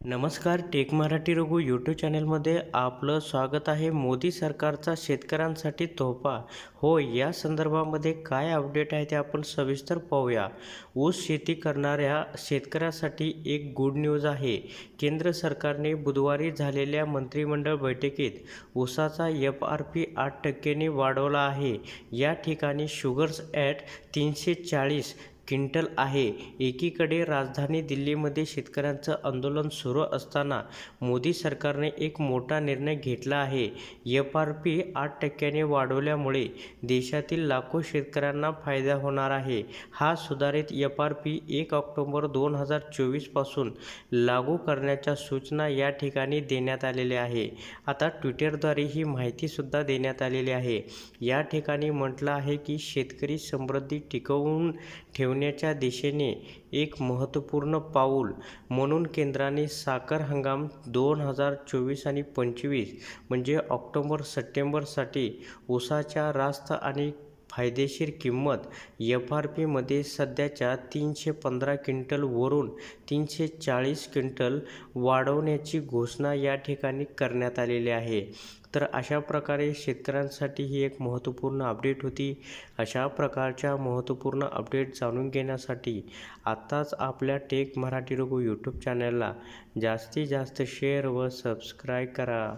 नमस्कार take Marathi Raghu YouTube चॅनलमध्ये आपलं स्वागत आहे. मोदी सरकारचा शेतकऱ्यांसाठी तोफा हो या संदर्भामध्ये काय अपडेट आहे ते आपण सविस्तर पाहूया. ऊस शेती करणाऱ्या शेतकऱ्यासाठी एक गुड न्यूज आहे. केंद्र सरकारने बुधवारी झालेल्या मंत्रिमंडळ बैठकीत ऊसाचा एफ आर पी आठ टक्क्यांनी वाढवला आहे. या ठिकाणी शुगर्स ॲट तीनशे चाळीस क्विंटल आहे. एकीकडे राजधानी दिल्लीमध्ये शेतकऱ्यांचं आंदोलन सुरू असताना मोदी सरकारने एक मोठा निर्णय घेतला आहे. एफ आर पी आठ टक्क्याने वाढवल्यामुळे देशातील लाखो शेतकऱ्यांना फायदा होणार आहे. हा सुधारित एफ आर पी एक ऑक्टोबर दोन हजार चोवीसपासून लागू करण्याच्या सूचना या ठिकाणी देण्यात आलेल्या आहे. आता ट्विटरद्वारे ही माहितीसुद्धा देण्यात आलेली आहे. या ठिकाणी म्हटलं आहे की शेतकरी समृद्धी टिकवून ठेवणे ठेवण्याच्या दिशेने एक महत्त्वपूर्ण पाऊल म्हणून केंद्राने साखर हंगाम दोन हजार चोवीस आणि पंचवीस म्हणजे ऑक्टोबर सप्टेंबरसाठी ऊसाच्या रास्त आणि फायदेशीर किंमत एफ आर पीमध्ये सध्याच्या तीनशे पंधरा क्विंटलवरून तीनशे चाळीस क्विंटल वाढवण्याची घोषणा या ठिकाणी करण्यात आलेली आहे. तर अशा प्रकारे शेतकऱ्यांसाठी ही एक महत्त्वपूर्ण अपडेट होती. अशा प्रकारच्या महत्त्वपूर्ण अपडेट जाणून घेण्यासाठी आत्ताच आपल्या टेक मराठी रघु यूट्यूब चॅनलला जास्तीत जास्त शेअर व सबस्क्राईब करा.